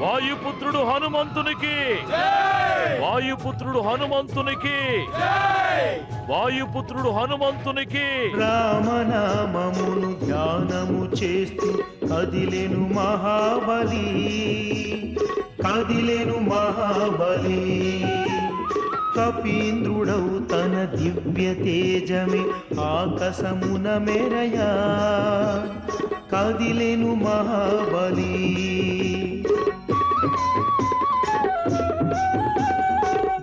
వాయుపుత్రుడు హనుమంతునికి. వాయుపుత్రుడు హనుమంతునికి. వాయుపుత్రుడు హనుమంతునికి. రామనామమును ధ్యానము చేస్తూ కదిలెను మహాబలి. కదిలెను మహాబలి. కపీంద్రుడవు తన దివ్య తేజమే ఆకాశమున మెరయా. కదిలెను మహాబలి.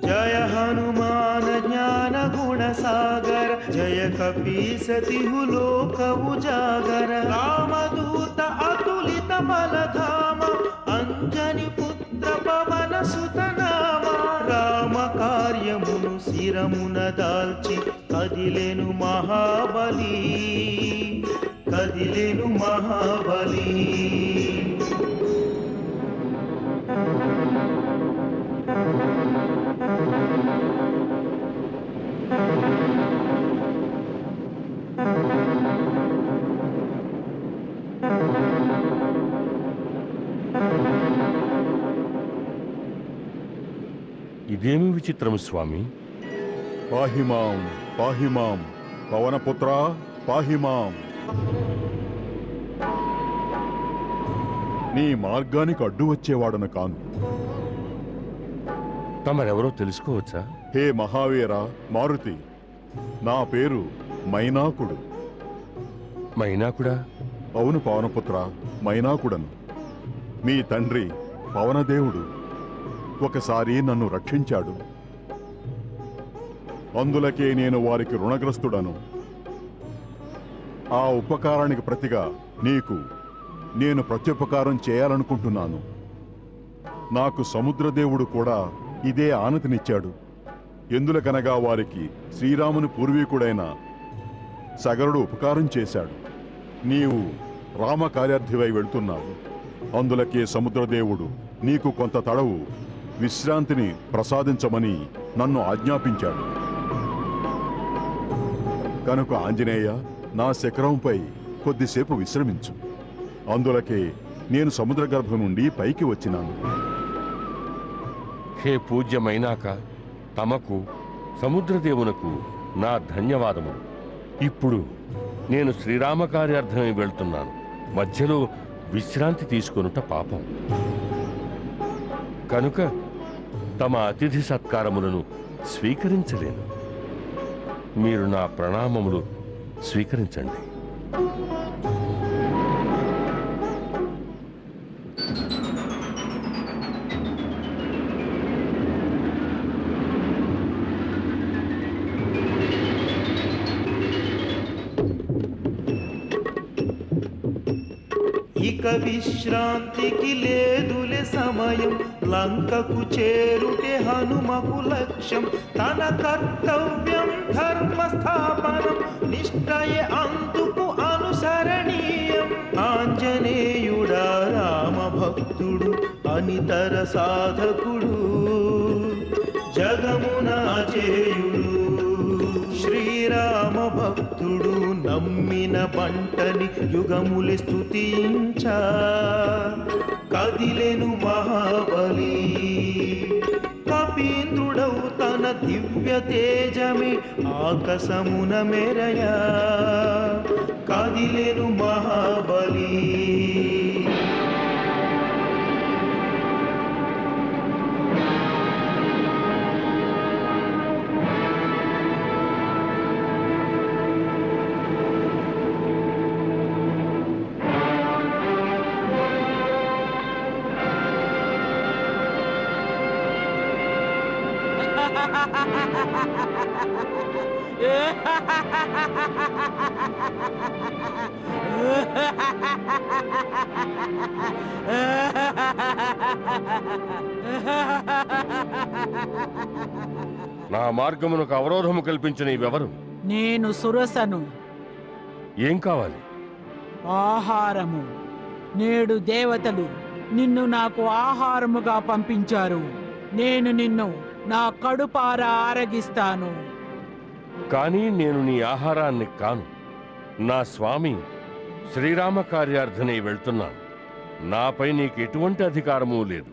జయ హనుమాన జ్ఞాన గుణ సాగర జయ కపీసతి లోక ఉజాగర రామదూత అతులిత బలధామ అంజని పుత్ర పవన సుతనామ రామ కార్యమును శిరమున దాల్చి కదిలెను మహాబలి కదిలెను మహాబలి ఇదేమి విచిత్రం స్వామి? పాహిమాం పాహిమాం పవనపుత్ర పాహిమాం నీ మార్గానికి అడ్డు వచ్చేవాడను కాను. తమరెవరో తెలుసుకోవచ్చా? హే మహావీర మారుతి నా పేరు మైనాకుడు. మైనాకుడా? అవును పవనపుత్ర మైనాకుడను. మీ తండ్రి పవనదేవుడు. ఒకసారి నన్ను రక్షించాడు. అందులకే నేను వారికి రుణగ్రస్తుడను. ఆ ఉపకారానికి ప్రతిగా నీకు నేను ప్రత్యుపకారం చేయాలనుకుంటున్నాను. నాకు సముద్రదేవుడు కూడా ఇదే ఆనతినిచ్చాడు. ఎందులకనగా వారికి శ్రీరాముని పూర్వీకుడైన సగరుడు ఉపకారం చేశాడు. నీవు రామ కార్యార్థివై వెళ్తున్నావు. అందులకే సముద్రదేవుడు నీకు కొంత తడవు విశ్రాంతిని ప్రసాదించమని నన్ను ఆజ్ఞాపించాడు. కనుక ఆంజనేయ నా శిఖరంపై కొద్దిసేపు విశ్రమించు. అందులకే నేను సముద్ర గర్భం నుండి పైకి వచ్చినాను. హే పూజ్యమైనాక తమకు సముద్రదేవునకు నా ధన్యవాదము. ఇప్పుడు నేను శ్రీరామ కార్యార్థమై వెళ్తున్నాను. మధ్యలో విశ్రాంతి తీసుకొనుట పాపం. కనుక తమ అతిథి సత్కారములను స్వీకరించలేను. మీరు నా ప్రణామములు స్వీకరించండి. విశ్రాంతికి లేదులే సమయం. లంకకు చేరుటే హనుమకు లక్ష్యం. తన కర్తవ్యం ధర్మ స్థాపనం నిష్ఠయే అందుకు అనుసరణీయం. ఆంజనేయుడా రామ భక్తుడు అనితర సాధకుడు. జగమున చేయుడు భక్తుడు నమ్మిన పంటని యుగములి స్తుతించ. కదిలెను మహాబలి. కపీంద్రుడవు తన దివ్య తేజమే ఆకాశమున మెరయా. కదిలెను మహాబలి. నా మార్గమునకు అవరోధము కల్పించిన ఇవెవరు నేను సురసను. ఏం కావాలి? ఆహారము. నేడు దేవతలు నిన్ను నాకు ఆహారముగా పంపించారు. నేను నిన్ను నా కడుపార ఆరగిస్తాను. కానీ నేను నీ ఆహారాన్ని కాను. నా స్వామి శ్రీరామ కార్యార్థనే వెళ్తున్నాను. నాపై నీకు ఎటువంటి అధికారమూ లేదు!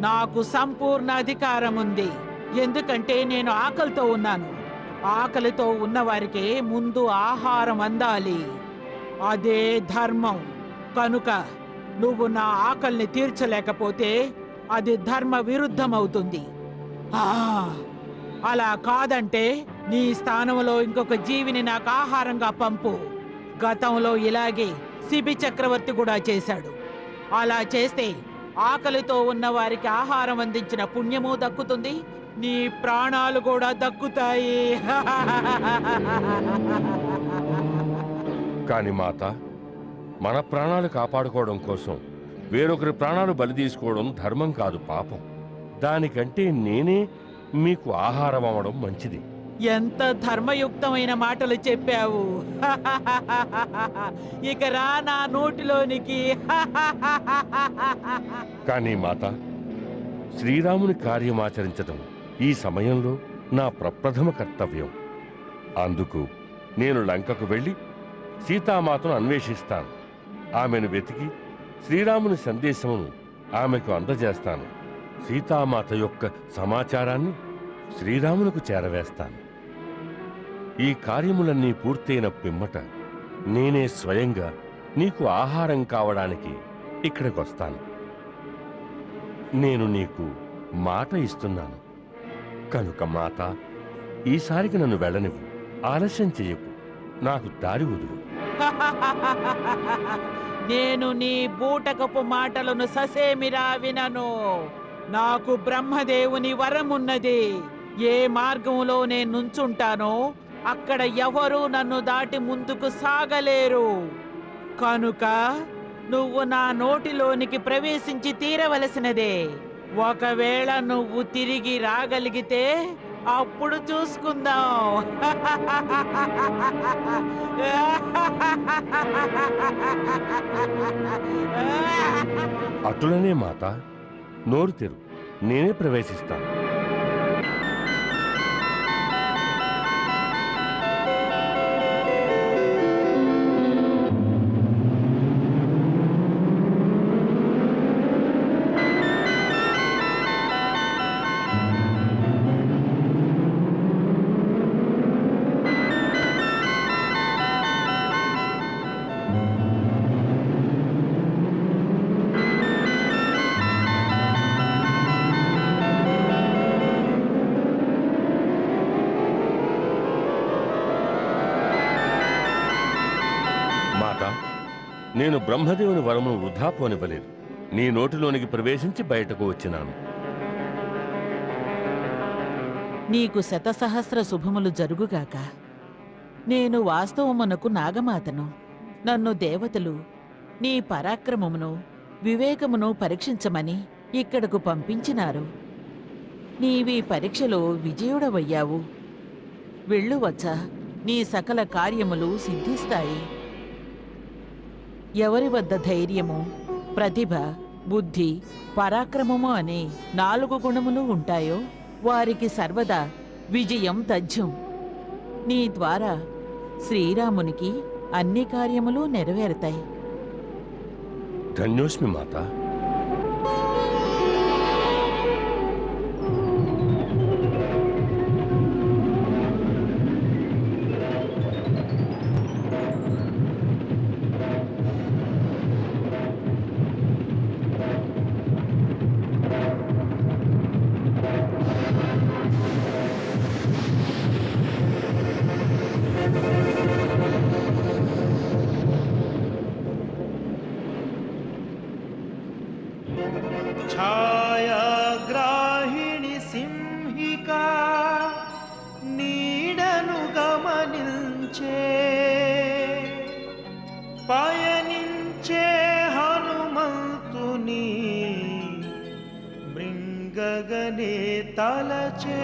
నాకు సంపూర్ణ అధికారం ఉంది ఎందుకంటే నేను ఆకలితో ఉన్నాను. ఆకలితో ఉన్నవారికి ముందు ఆహారం అందాలి. అదే ధర్మం. కనుక నువ్వు నా ఆకలిని తీర్చలేకపోతే అది ధర్మ విరుద్ధం అవుతుంది అలా కాదంటే నీ స్థానంలో ఇంకొక జీవిని నాకు ఆహారంగా పంపు. గతంలో ఇలాగే సిబి చక్రవర్తి కూడా చేశాడు. అలా చేస్తే ఆకలితో ఉన్న వారికి ఆహారం అందించిన పుణ్యము దక్కుతుంది నీ ప్రాణాలు కూడా దక్కుతాయి. కాని మాత మన ప్రాణాలు కాపాడుకోవడం కోసం వేరొకరి ప్రాణాలు బలి తీసుకోవడం ధర్మం కాదు పాపం. దానికంటే నేనే మీకు ఆహారం అవ్వడం మంచిది. ఎంత ధర్మయుక్తమైన మాటలు చెప్పావు. ఇక రా నా నోటిలోనికి. కానీ మాత శ్రీరాముని కార్యమాచరించటం ఈ సమయంలో నా ప్రప్రథమ కర్తవ్యం. అందుకు నేను లంకకు వెళ్ళి సీతామాతను అన్వేషిస్తాను. ఆమెను వెతికి శ్రీరాముని సందేశమును ఆమెకు అందజేస్తాను. సీతామాత యొక్క సమాచారాన్ని శ్రీరామునకు చేరవేస్తాను. ఈ కార్యములన్నీ పూర్తయిన పిమ్మట నేనే స్వయంగా నీకు ఆహారం కావడానికి ఇక్కడికొస్తాను. నేను నీకు మాట ఇస్తున్నాను. కనుక మాత ఈసారికి నన్ను వెళ్ళనివ్వు. ఆలస్యం చెయ్యకు. నాకు దారి వదులు. నేను నీ బూటకపు మాటలను ససేమిరా వినను నాకు బ్రహ్మదేవుని వరమున్నది. ఏ మార్గంలో నేను నుంచుంటానో అక్కడ ఎవరూ నన్ను దాటి ముందుకు సాగలేరు. కనుక నువ్వు నా నోటిలోనికి ప్రవేశించి తీరవలసినదే. ఒకవేళ నువ్వు తిరిగి రాగలిగితే అప్పుడు చూసుకుందాం. అటులనే మాత నోరు తెరు నేనే ప్రవేశిస్తాను. నేను బ్రహ్మదేవుని వరమును వృధా పోనివ్వలేదు నీ నోటిలోనికి ప్రవేశించి బయటకు వచ్చినాను. నీకు శతసహస్ర శుభములు జరుగుగాక. నేను వాస్తవమునకు నాగమాతను. నన్ను దేవతలు నీ పరాక్రమమును వివేకమును పరీక్షించమని ఇక్కడకు పంపించినారు. నీవి పరీక్షలో విజయుడవయ్యావు. వెళ్ళు వచ్చా నీ సకల కార్యములు సిద్ధిస్తాయి. ఎవరి వద్ద ధైర్యము ప్రతిభ బుద్ధి పరాక్రమము అనే నాలుగు గుణములు ఉంటాయో వారికి సర్వదా విజయం తథ్యం. నీ ద్వారా శ్రీరామునికి అన్ని కార్యములు నెరవేరుతాయి. ధన్యోస్మి మాత. తలచే.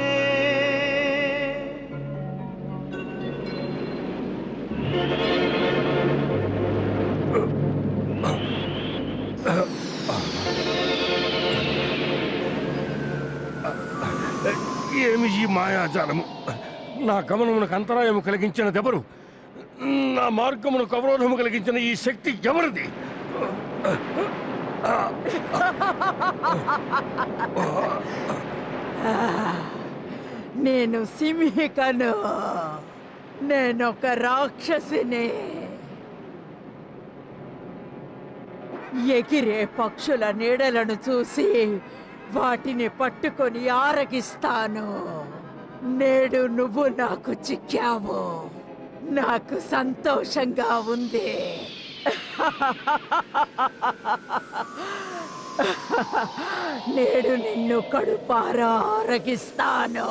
ఏమి ఈ మాయాజాలము? నా గమనమునకు అంతరాయము కలిగించిన దెవరు నా మార్గమునకు అవరోధము కలిగించిన ఈ శక్తి ఎవరిది? నేను సింహికను. నేనొక రాక్షసిని. ఎగిరే పక్షుల నీడలను చూసి వాటిని పట్టుకొని ఆరగిస్తాను. నేడు నువ్వు నాకు చిక్కావు. నాకు సంతోషంగా ఉంది. నేడు నిన్ను కడుపారా ఆరగిస్తాను.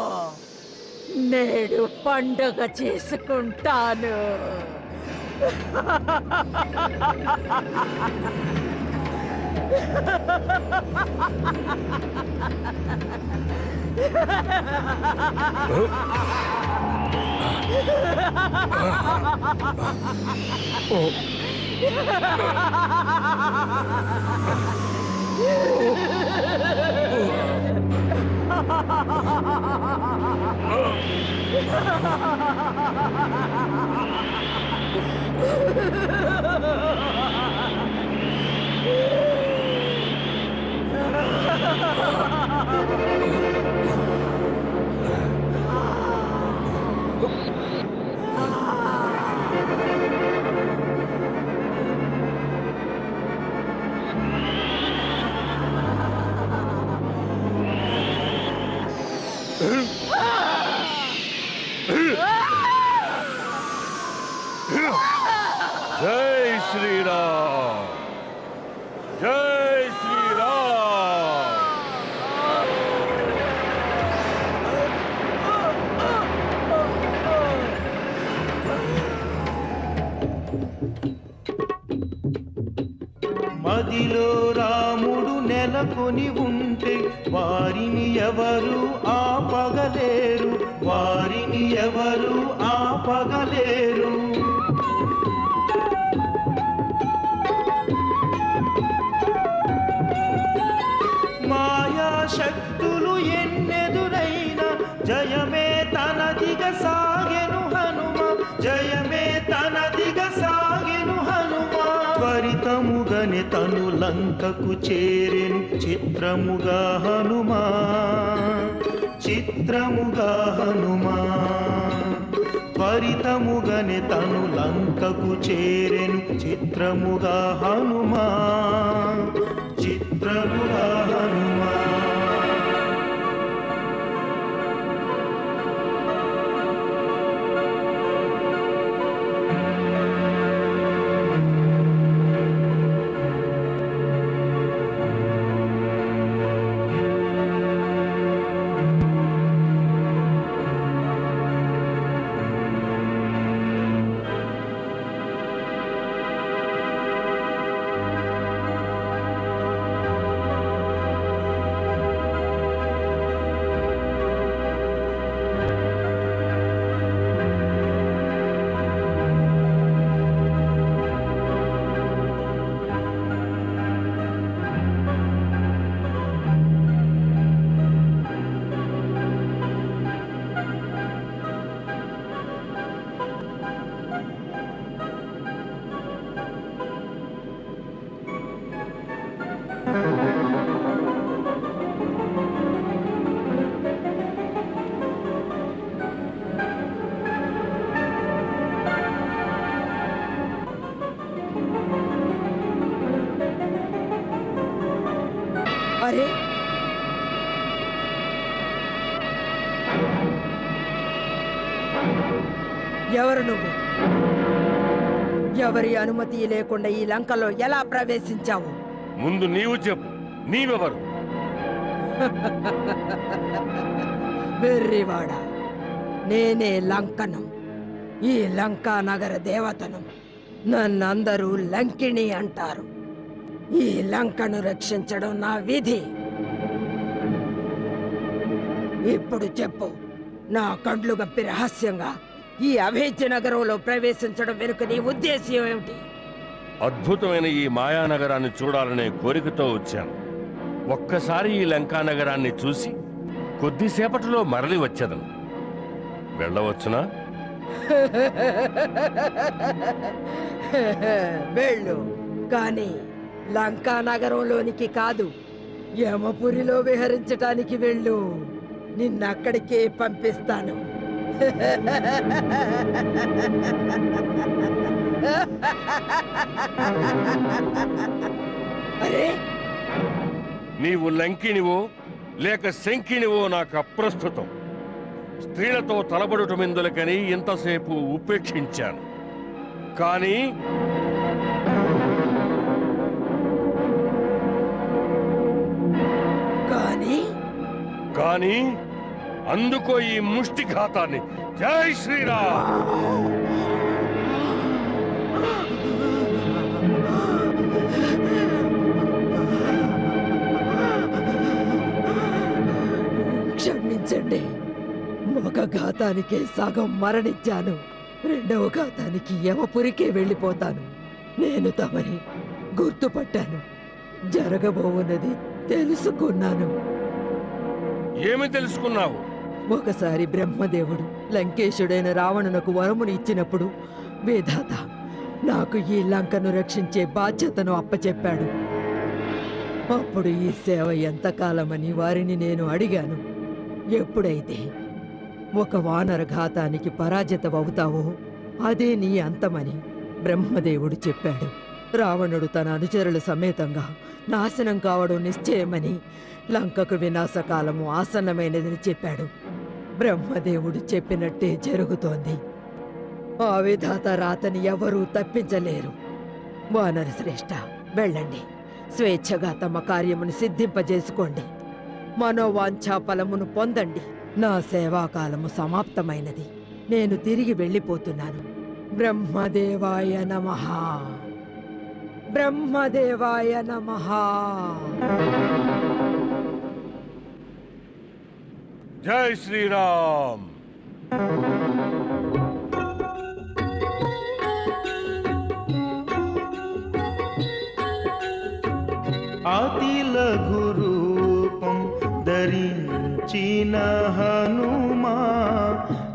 నేడు పండుగ చేసుకుంటాను. జై మదిలో రాముడు నెలకొని ఉంటే వారిని ఎవరు ఆపగలేరు? వారిని ఎవరు ఆపగలేరు? త్వరితముగనే తను లంకకు చేరెను. చిత్రముగా హనుమా చిత్రముగా హనుమా. త్వరితముగని తను లంకకు చేరెను. చిత్రముగా హనుమా చిత్రముగా హనుమా. అరే. ఎవరు నువ్వు? ఎవరి అనుమతి లేకుండా ఈ లంకలో ఎలా ప్రవేశించావు? ముందు నీవు చెప్పు. నీవెవరు? వెర్రివాడ నేనే లంకను. ఈ లంకా నగర దేవతను నన్నందరూ లంకిణి అంటారు. ఈ లంకను రక్షించడం నా విధి. ఇప్పుడు చెప్పు నా కండ్లు గప్పి రహస్యంగా ఈ అభేద్య నగరంలో ప్రవేశించడం వెనుక నీ ఉద్దేశ్యం ఏమిటి? అద్భుతమైన ఈ మాయానగరాన్ని చూడాలనే కోరికతో వచ్చాను ఒక్కసారి ఈ లంకా నగరాన్ని చూసి కొద్దిసేపటిలో మరలి వచ్చేదను వెళ్ళవచ్చునా? వెళ్ళు. కానీ లంకా నగరంలోనికి కాదు యమపురిలో విహరించటానికి వెళ్ళు. నిన్నక్కడికే పంపిస్తాను. అరే. నీవు లంకినివో లేక శంకినివో నాకు అప్రస్తుతం. స్త్రీలతో తలబడుటమెందులకని ఇంతసేపు ఉపేక్షించాను. కానీ కానీ? కానీ అందుకో ఈ ముష్టిఘాతాన్ని. జై శ్రీరామ్! క్షమించండి ఒక ఘాతానికే సగం మరణించాను. రెండవ ఘాతానికి యమపురికే వెళ్ళిపోతాను. నేను తమని గుర్తుపట్టాను. జరగబోవున్నది తెలుసుకున్నాను. ఏమి తెలుసుకున్నావు? ఒకసారి బ్రహ్మదేవుడు లంకేశుడైన రావణునకు వరమును ఇచ్చినప్పుడు వేదాత నాకు ఈ లంకను రక్షించే బాధ్యతను అప్పచెప్పాడు. అప్పుడు ఈ సేవ ఎంతకాలమని వారిని నేను అడిగాను. ఎప్పుడైతే ఒక వానర ఘాతానికి పరాజితమవుతావో అదే నీ అంతమని బ్రహ్మదేవుడు చెప్పాడు. రావణుడు తన అనుచరుల సమేతంగా నాశనం కావడం నిశ్చయమని లంకకు వినాశకాలము ఆసన్నమైనదని చెప్పాడు. బ్రహ్మదేవుడు చెప్పినట్టే జరుగుతోంది. ఆ విధాత రాతని ఎవరూ తప్పించలేరు. వానర శ్రేష్ఠ వెళ్ళండి. స్వేచ్ఛగా తమ కార్యమును సిద్ధింపజేసుకోండి. మనోవాంఛా ఫలమును పొందండి. నా సేవాకాలము సమాప్తమైనది. నేను తిరిగి వెళ్ళిపోతున్నాను. బ్రహ్మదేవాయ నమః. బ్రహ్మదేవాయ నమః. జై శ్రీరామ్. అతి చిన హనుమా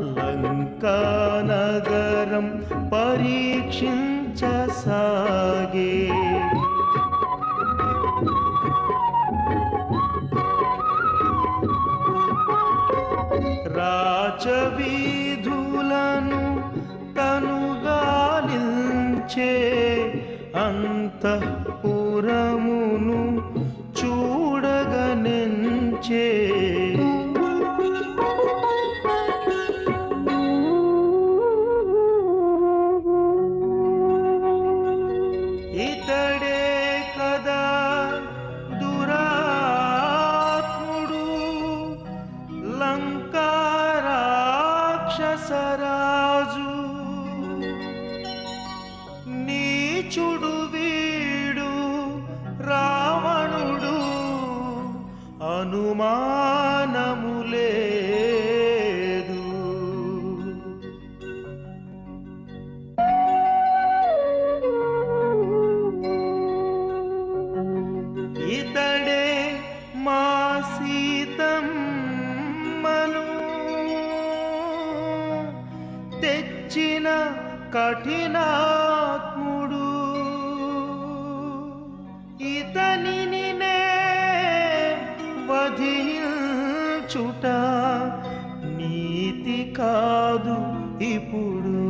లంకానగరం పరీక్షించసాగే. రాచవీధులను తనుగాలించే తెచ్చిన కఠినాత్ముడు. ఇతనిని నే వధించుట నీతి కాదు ఇప్పుడు.